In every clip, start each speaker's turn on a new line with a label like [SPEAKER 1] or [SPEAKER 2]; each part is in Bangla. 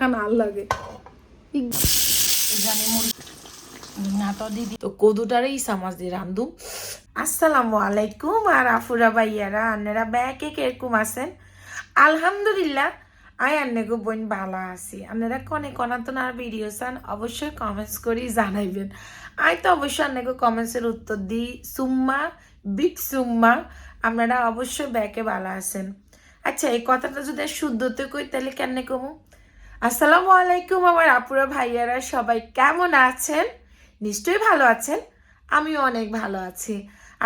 [SPEAKER 1] খান লাগে।
[SPEAKER 2] দিদি। তো কদুটারে দিয়ে আসসালামু আলাইকুম, আর আফুরা ভাইয়ারা, আন্নেরা ব্যাকে কীরকম আছেন? আলহামদুলিল্লাহ, আই আন্নে গো বোন ভালো আছি। আপনারা কনে কনাতন আর ভিডিও চান, অবশ্যই কমেন্টস করি জানাইবেন। আই তো অবশ্যই আন্নে গো কমেন্টসের উত্তর দিই। সুম্মা, বিগ সুম্মা, আপনারা অবশ্যই ব্যাকে ভালো আছেন। আচ্ছা এই কথাটা যদি শুদ্ধতে কই, তাহলে কেন কমু? আসসালামু আলাইকুম আমার আপুরা, ভাইয়ারা, সবাই কেমন আছেন? নিশ্চয়ই ভালো আছেন। আমিও অনেক ভালো আছি।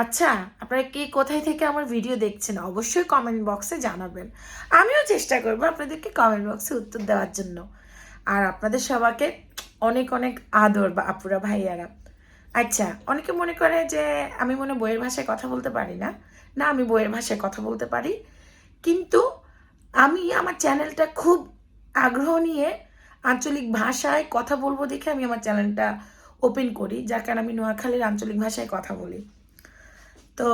[SPEAKER 2] আচ্ছা আপনারা কে কোথায় থেকে আমার ভিডিও দেখছেন, অবশ্যই কমেন্ট বক্সে জানাবেন। আমিও চেষ্টা করব আপনাদেরকে কমেন্ট বক্সে উত্তর দেওয়ার জন্য। আর আপনাদের সবাইকে অনেক অনেক আদর বা আপুরা, ভাইয়ারা। আচ্ছা অনেকে মনে করে যে আমি মনে বইয়ের ভাষায় কথা বলতে পারি না। না, আমি বইয়ের ভাষায় কথা বলতে পারি। কিন্তু আমি আমার চ্যানেলটা খুব আগ্রহ নিয়ে আঞ্চলিক ভাষায় কথা বলব দেখে আমি আমার চ্যানেলটা ওপেন করি, যার কারণে আমি নোয়াখালীর আঞ্চলিক ভাষায় কথা বলি। তো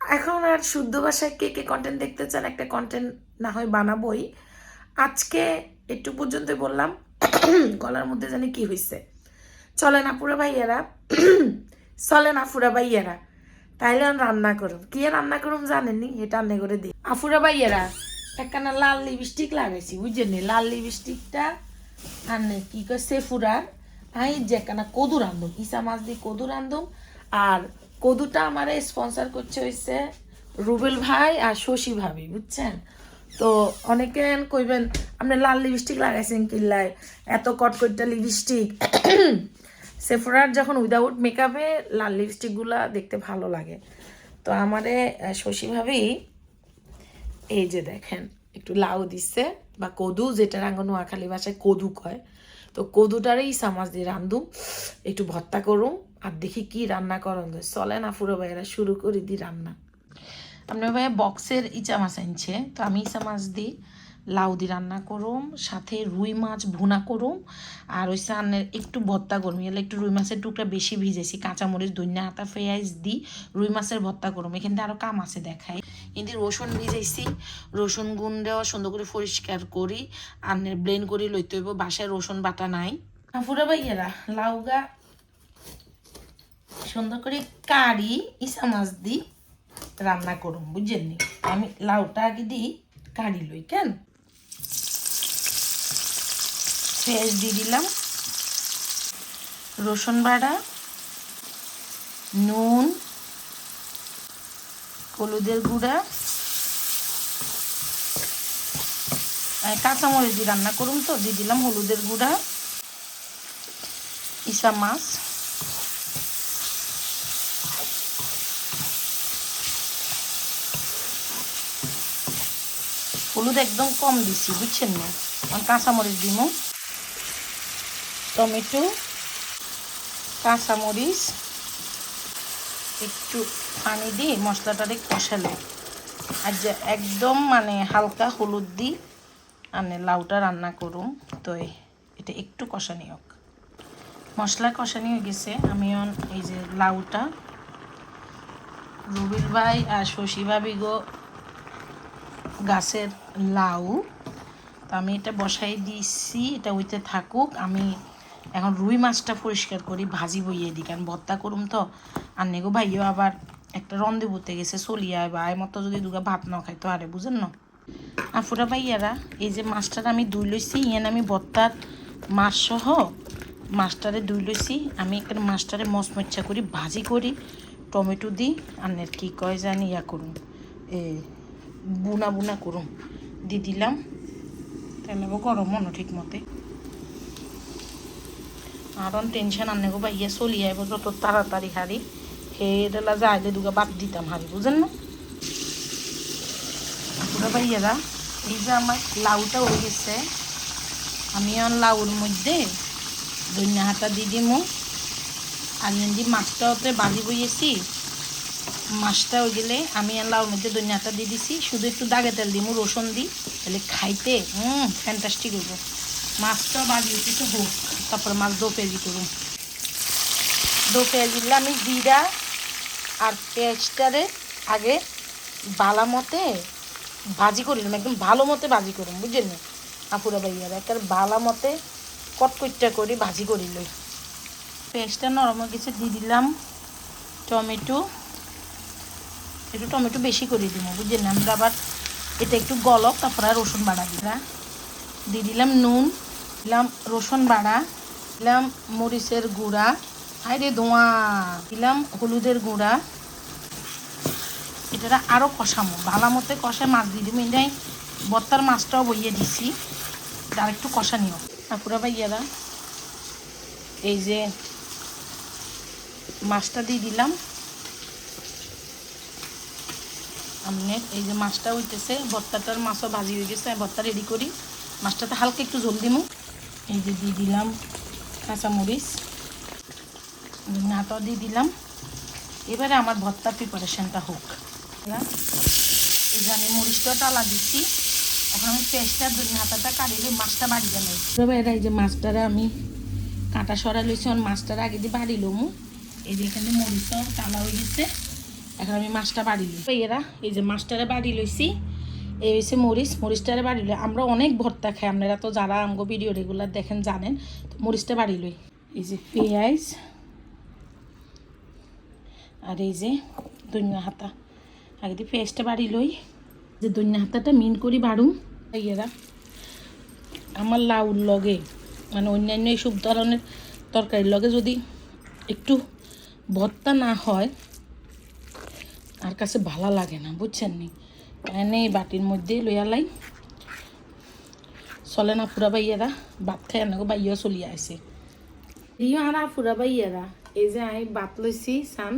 [SPEAKER 2] এখন আর শুদ্ধ ভাষায় কে কে কন্টেন্ট দেখতে চান, একটা কন্টেন্ট না হয় বানাবোই। আজকে একটু পর্যন্ত বললাম, গলার মধ্যে জানি কি হয়েছে চলে না পুরা ভাইয়ারা চলে না ফুরা ভাইয়ারা। তাইলে আমি রান্না করুম কি রান্না করুম জানেননি? এটা রান্না করে দিই। আফুরা ভাইয়ারা, একখানা লাল লিপস্টিক লাগাইছি, বুঝছেন লাল লিপস্টিকটা আর কি কয় সেফুরার আই যে একখানা কদু রান্ধুম ইসা মাছ দিয়ে কদু রান্ধুম আর কদুটা আমার স্পন্সর করছে হইছে রুবেল ভাই আর শশী ভাবি, বুঝছেন? তো অনেকে কইবেন, আপনি লাল লিপস্টিক লাগাইছেন কিল্লায়, এত কটকটটা লিপস্টিক। সেফরার যখন উইদাউট মেকআপে লাল লিপস্টিকগুলো দেখতে ভালো লাগে। তো আমারে আহ, শশী ভাবি এই যে দেখেন একটু লাউ দিচ্ছে বা কদু যেটা রাঙ্গ নোয়াখালী ভাষায় কদু কয়। তো কদুটারেই সামাজ দিয়ে রান্ধুম একটু ভর্তা করুম আর দেখি কি রান্না করন যায়। চলে না ফুরো ভাইয়েরা শুরু করে দি রান্না। আপনার ভাইয়া বক্সের ইচা মাছ আনছে তো আমি ইচা মাছ দিই। লাউ দি রান্না করুম, সাথে রুই মাছ ভুনা করুম, আর ওই সান্নের একটু ভর্তা করুম। এলে একটু রুই মাছের টুকরা বেশি ভিজেছি, কাঁচামরিচ দইনা হাতা পেঁয়াজ দিই রুই মাছের ভর্তা করুম। এখান থেকে আরও কাম আছে দেখাই। কিন্তু রসুন ভিজেছি রসুন গুঁড়াও সুন্দর করে পরিষ্কার করি, আর ব্লেন্ড করি লইতে হইব, বাসায় রসুন বাটা নাই। ফুরা ভাইয়েরা, লাউ গা সুন্দর করে কারি ইসা মাছ দিই রান্না করুম, বুঝছেন নি? আমি লাউটা আগে দিই কারি লই, কেন? পেঁয়াজ দিয়ে দিলাম। রসুন বাটা নুন, হলুদের গুঁড়া কাঁচামরিচ দিয়ে রান্না করুন তো, দিয়ে দিলাম হলুদের গুঁড়া, ইসা মাছ। হলুদ একদম কম দিছি, বুঝছেন না? কাঁচামরিচ দিব টমেটো, কাঁচামরিচ, একটু পানি দিয়ে মশলাটারে কষালে আর যে একদম মানে হালকা হলুদ দিই মানে লাউটা রান্না করুম, তো এটা একটু কষানি হোক মশলা কষানি হয়ে গেছে, আমি এই যে লাউটা, রুবিল ভাই আর শশী ভাবি গো গাছের লাউ, তো আমি এটা বসাই দিয়েছি এটা ওইতে থাকুক, আমি এখন রুই মাছটা পরিষ্কার করি, ভাজি বইয়ে দিই, কারণ ভর্তা করুম তো। আর নেগো ভাইও আবার একটা রন্ধে বুতে গেছে, চলিয়া বা আয় মতো যদি দুগা ভাত না খাইতো আরে, বুঝেন না? আফুরা ভাইয়ারা, এই যে মাছটার আমি দুই লইছি, ইয়ান আমি ভর্তার মাছ সহ মাছটারে দুই লইছি, আমি এখানে মাছটারে মচমচ্চা করি, ভাজি করি, টমেটো দিই আর কি কয় জানি ইয়া করুন এ বুনা বুনা করুম, দি দিলাম। তাহলে গরম মনো ঠিক মতে আর টেনশন আনে গো ভাইয়া চলি আইব যত তাড়াতাড়ি হারি হেডেলা যাইলে দুগা বাদ দিতাম হারি বুঝেন না? পুরো ভাইয়ারা, এই যে আমার লাউটা হয়ে গেছে আমি আর লাউর মধ্যে ধনিয়া হাতা দিয়ে দিমু। আর যদি মাছটা ওতে বাজি বইয়েছি, মাছটা হয়ে গেলে আমি আর লাউর মধ্যে ধনিয়া হাতা দিয়ে দিছি। শুধু একটু দাগে তেল দিমু, রসুন দিই তাহলে খাইতে, হুম ফ্যান্টাস্টিক হইব। মাছটা বাজি একটু হোক তারপরে মাছ দো পেঁয়াজি করুন। দো পেঁয়াজি আমি জিরা আর পেঁয়াজটারে আগে বালা মতে ভাজি করিলাম একদম ভালো মতে ভাজি করুন, বুঝলেন? আপুরা ভাইয়ারা একটা বালা মতে কটকইটা করে ভাজি করি লই। পেস্টটা নরম গেছে, দিয়ে দিলাম টমেটো। একটু টমেটো বেশি করে দিব, বুঝলেন? আমরা আবার এটা একটু গলক, তারপরে আর রসুন বাড়া দিলাম দিয়ে দিলাম নুন, দিলাম রসুন বাড়া, দিলাম মরিচের গুঁড়া আরে ধোঁয়া দিলাম হলুদের গুঁড়া। এটা আরও কষামো, ভালো মতো কষায় মাছ দিয়ে দিব। এটাই বত্তার মাছটাও বইয়ে দিছি আর একটু কষা নিও। আপুরা ভাইয়ারা এই যে মাছটা দিয়ে দিলাম। আমনের এই যে মাছটা হইতেছে ভর্তাটার মাছও ভাজি হয়ে গেছে, আমি ভর্তা রেডি করি। মাছটাতে হালকা একটু ঝোল দিমু। এই যে দিয়ে দিলাম কাঁচামরিচ নাটাও দিয়ে দিলাম। এবারে আমার ভর্তা প্রিপারেশনটা হোক? এই যে আমি মরিচটাও টালা দিচ্ছি। এখন আমি পেস্টটা দুই হাতাটা কাটিয়ে মাছটা বাড়িয়ে নেই তবে এরা এই যে মাছটারে আমি কাঁটা সরা লইছি মাছটারে আগে দিয়ে বাড়ি লমু। এই যে এখানে মরিচটাও টালা হয়ে গেছে। এখন আমি মাছটা বাড়ি লই এরা এই যে মাছটারে বাড়ি লইছি। এই হয়েছে মরিচ। মরিচটারে বাড়ি লই আমরা অনেক ভর্তা খাই, আপনারা তো যারা আমগো ভিডিও রেগুলার দেখেন জানেন। তো মরিচটা বাড়ি লই এই যে পেঁয়াজ আর এই যে দৈন্য হাতা। আগে দিয়ে পেঁয়াজটা বাড়ি লই যে দৈন্য হাতাটা মিন করি বাড়ুম। এরা। আমার লাউর লগে মানে অন্যান্য এইসব ধরনের তরকারির লগে যদি একটু ভর্তা না হয়, আর কাছে ভালো লাগে না, বুঝছেন নি? এনে এই বাটির মধ্যে লইয়া লাই চলে না ফুরা বাইয়ারা ভাত খাই এনেকে বাইয়া চলি আছে ইও আর ফুরা বাইয়ারা এই যে আমি ভাত লইছি চান।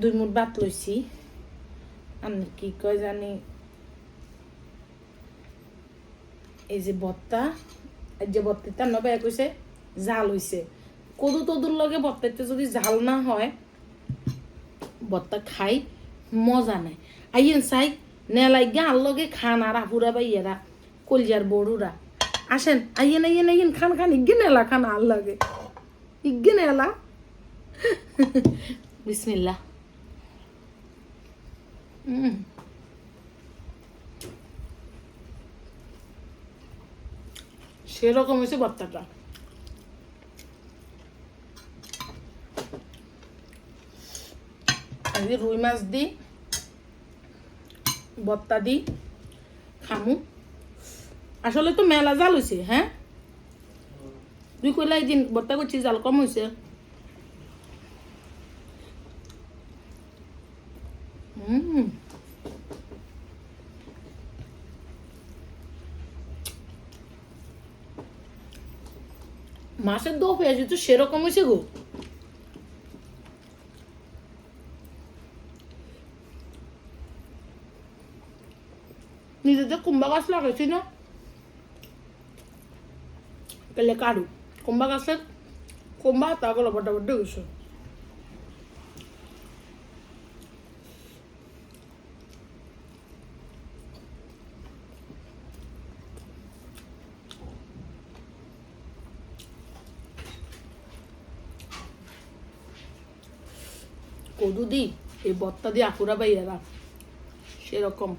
[SPEAKER 2] দুই মুঠ ভাত লইছি আমি কি কয় জানি? এই যে বত্তা এই যে বত্তাটা নবে কইছে জাল হইছে কদু তদুর লগে বত্তাতে যদি জাল না হয় বত্তা খাই মজা নাই। আইয়েন চাই নেলাই গান লগে খান আর আপুরা বাইয়েরা কলজার বড়ুরা। আসেন আইয়েন আইয়েন আইয়েন খান খান ইগে নেলা খান আর লাগে। ইগে নেলা। বিসমিল্লা সেরকম হয়েছে ভর্তাটা। রুই মাছ দি বত্তা দি খামু। আসলে তো মেলা জাল হয়েছে হ্যাঁ তুই কইলা এই দিন বত্তা করছি জাল কম হয়েছে হুম মাছের দো পেঁয়াজ তো সেরকম হয়েছে গো। নিজেদের কুম্বা গাছ লাগাইছি না পেলে কারু কুম্বা গাছের কুম্বা তাগুলো বড্ড বড্ড গেছে কদু দি এই বত্তা দিয়ে আকুরা বাইয়ারা সেরকম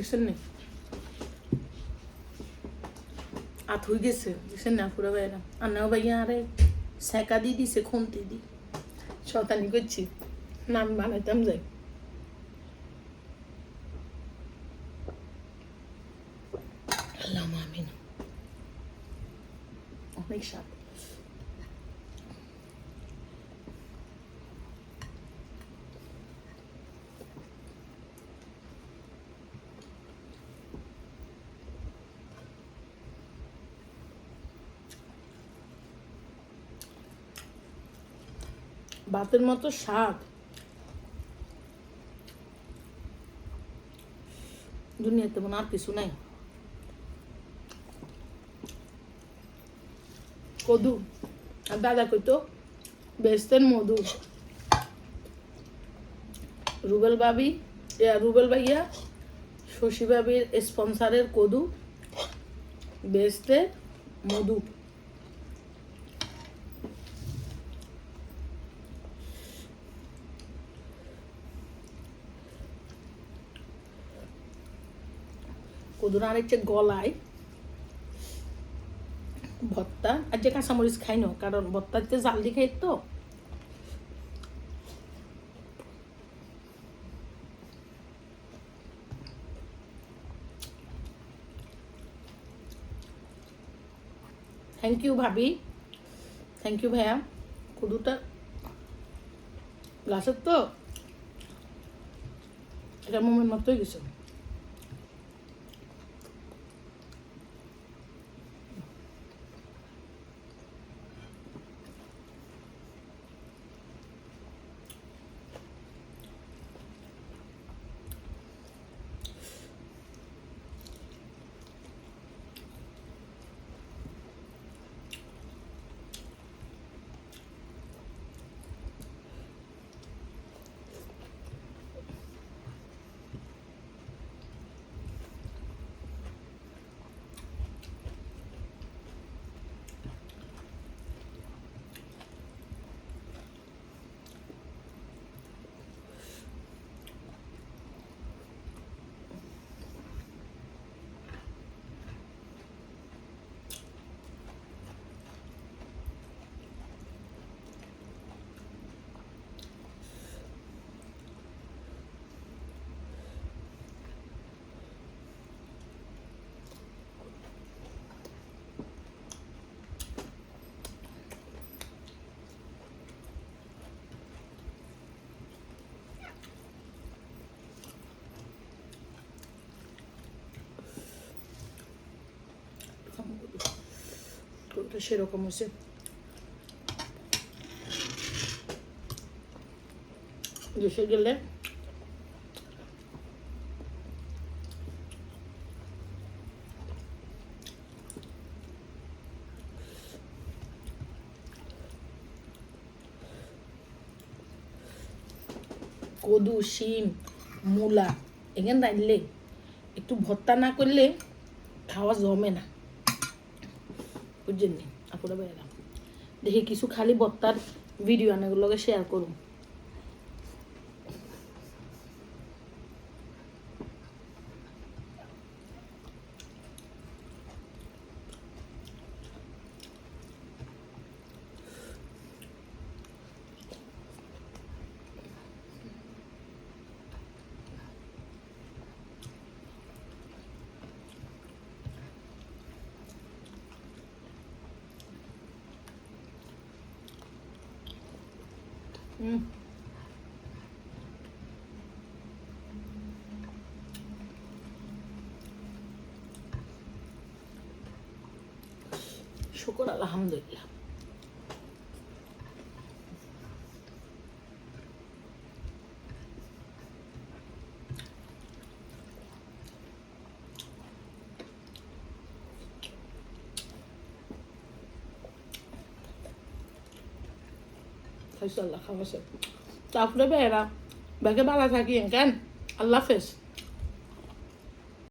[SPEAKER 2] দেখছেন নি আত হয়ে গেছে, দেখছেন না? পুরো ভাইরা আন্নাও ভাইয়া আরে সেকা দিয়ে দিছে, খুনতে দি। শতানি করছি। নাম বানাইতাম যাই আল্লাহ আমিন অনেক স্বাদ ভাতের মতো স্বাদ। দুনিয়াতে মনে আর কিছু নাই। কদু। আর দাদা কইতো বেসতেন মধু। রুবেল বাবি রুবেল ভাইয়া, শশী বাবির স্পন্সারের কদু বেস্টে মধু। কদুর আর হচ্ছে গলায় ভর্তা। আর যে কাঁচামরিচ খাই না, কারণ ভর্তাতে জাল দিয়ে খাই তো। থ্যাংক ইউ ভাবি। থ্যাংক ইউ ভাইয়া। কদুটা গাছের তো? এটা মোমের মতোই গেছে। তো সেরকম হচ্ছে দেশে গেলে কদু, শিম, মূলা, এখানে রাখলে একটু ভর্তা না করলে খাওয়া জমে না। বুঝছেন নি? বাইরা দেখি কিছু খালি বর্তার ভিডিও আনাগুলোকে শেয়ার করুন হুম শুকর খাইছো আল্লাহ খাওয়াছে তারপরে বেড়া ব্যাগে ভালো থাকি কেন আল্লাহ হাফেজ